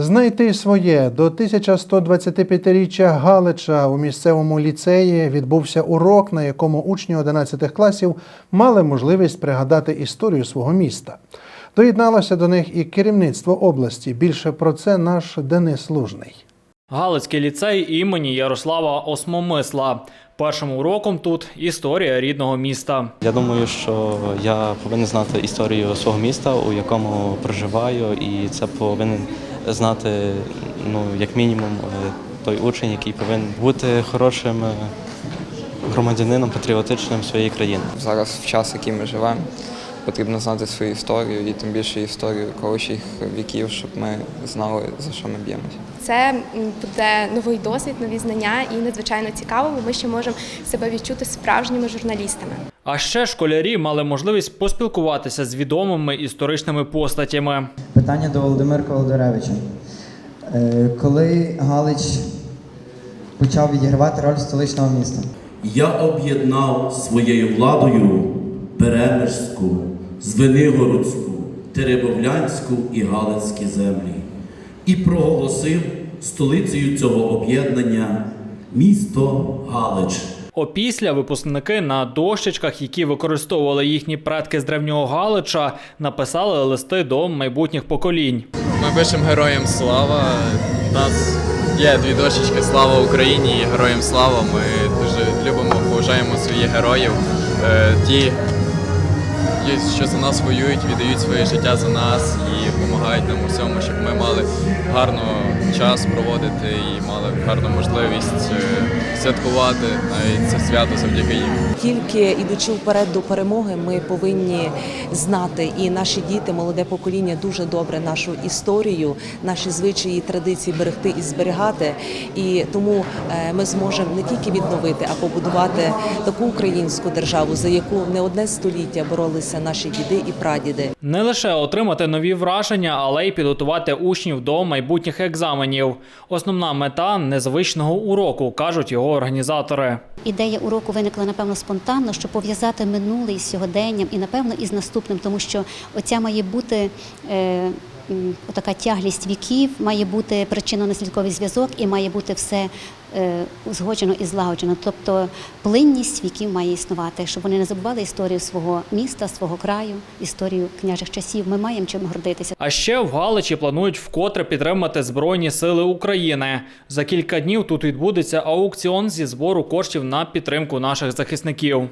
Знайти своє до 1125-річчя Галича у місцевому ліцеї відбувся урок, на якому учні 11 класів мали можливість пригадати історію свого міста. Доєдналося до них і керівництво області. Більше про це наш Денис Лужний. Галицький ліцей імені Ярослава Осмомисла. Першим уроком тут історія рідного міста. Я думаю, що я повинен знати історію свого міста, у якому проживаю, і це повинен знати, ну, як мінімум, е, той учень, який повинен бути хорошим е, громадянином, патріотичним своєї країни. Зараз в час, який ми живемо, потрібно знати свою історію і тим більше історію колишніх віків, щоб ми знали, за що ми б'ємося. Це буде новий досвід, нові знання і надзвичайно цікаво, бо ми ще можемо себе відчути справжніми журналістами. А ще школярі мали можливість поспілкуватися з відомими історичними постатями. Питання до Володимира Володимировича. Е, Коли Галич почав відігравати роль столичного міста? Я об'єднав своєю владою Перемишську, Звенигородську, Теребовлянську і Галицькі землі і проголосив столицею цього об'єднання місто Галич. Опісля випускники на дощечках, які використовували їхні предки з древнього Галича, написали листи до майбутніх поколінь. Ми пишемо героям слава. У нас є дві дощечки Слава Україні і Героям слава. Ми дуже любимо, поважаємо своїх героїв. Е, Ті, ті, що за нас воюють, віддають своє життя за нас і допомагають нам у всьому, щоб ми мали гарно час проводити і мали гарну можливість е, святкувати навіть це свято завдяки їм. Тільки ідучи вперед до перемоги, ми повинні знати, і наші діти, молоде покоління, дуже добре нашу історію, наші звичаї, традиції берегти і зберігати. І тому е, ми зможемо не тільки відновити, а побудувати таку українську державу, за яку не одне століття боролися наші діди і прадіди. Не лише отримати нові враження, але й підготувати учнів до майбутніх екзаменів. Основна мета незвичного уроку, кажуть його організатори. Ідея уроку виникла напевно спонтанно, щоб пов'язати минуле із сьогоденням і напевно із наступним, тому що оця має бути. Е, Така тяглість віків має бути причинно-наслідковий зв'язок і має бути все е, узгоджено і злагоджено. Тобто плинність віків має існувати, щоб вони не забували історію свого міста, свого краю, історію княжих часів. Ми маємо чим гордитися. А ще в Галичі планують вкотре підтримати Збройні Сили України. За кілька днів тут відбудеться аукціон зі збору коштів на підтримку наших захисників.